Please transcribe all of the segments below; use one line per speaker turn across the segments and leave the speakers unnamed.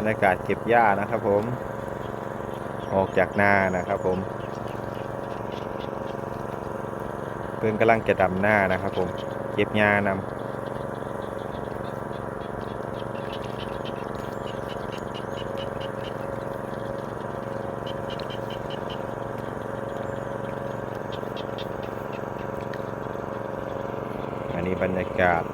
รรยากาศเก็บหญ้านะครับผม ออกจากนานะครับผมเพื่อนกำลังจะดำหน้านะครับผม เก็บหญ้านำอันนี้บรรยากาศ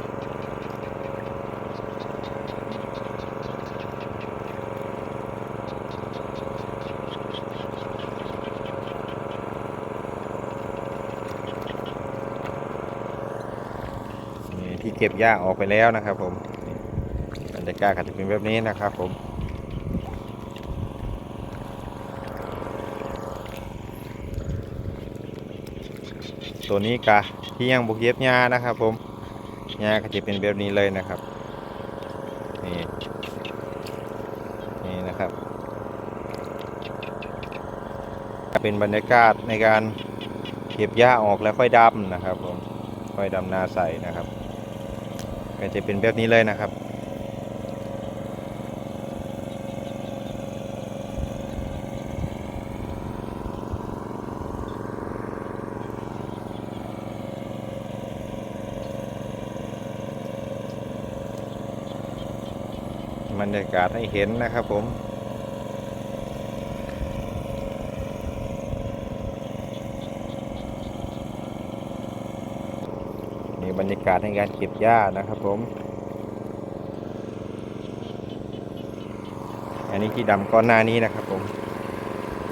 นี่ ที่เก็บหญ้าออกไปแล้วนะครับ ผมบรรยากาศก็จะเป็นแบบนี้นะครับ ผม ตัวนี้กะที่ยังบุกเย็บหญ้านะครับ ผมหญ้าก็จะเป็นแบบนี้เลยนะครับนี่นี่นะครับ เป็นบรรยากาศในการเก็บหญ้าออกแล้วค่อยดำนะครับผมค่อยดำนาใส่นะครับ ก็จะเป็นแบบนี้เลยนะครับ บรรยากาศให้เห็นนะครับผม นี่บรรยากาศในการเก็บหญ้านะครับผม อันนี้ที่ดำก้อนหน้านี้นะครับผม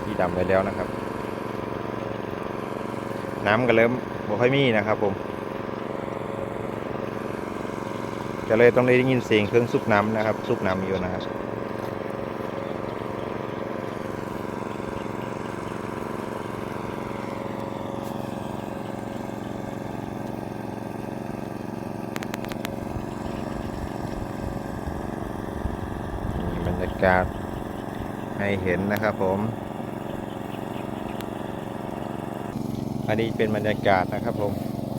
ที่ดำไปแล้วนะครับ น้ำก็เริ่มบ่ค่อยมีนะครับผมก็เลยต้องได้ยินเสียงเครื่องสูบน้ำนะครับสูบน้ำอยู่นะครับ มีบรรยากให้เห็นนะครับผม อันนี้เป็นบรรยากาศนะครับผม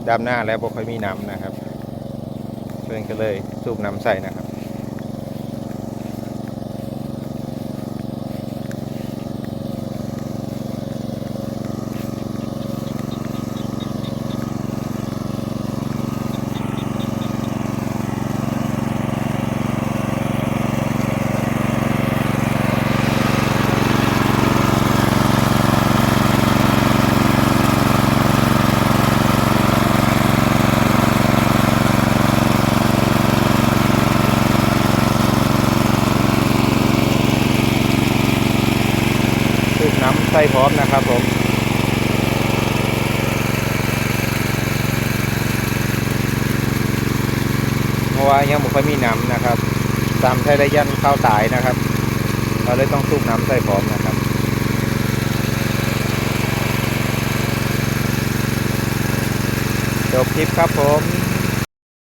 ดำหน้าแล้วบ่ค่อยมีน้ำนะครับ เพื่อนก็เลยสูบน้ำใส่นะครับ สูบ น้ำใส่พร้อมนะครับผมเพราะว่ายังไม่ค่อยมีน้ำนะครับ ตามไทยระยันข้าวตายนะครับ เราเลยต้องสูบน้ำใส่พร้อมนะครับจบคลิปครับผม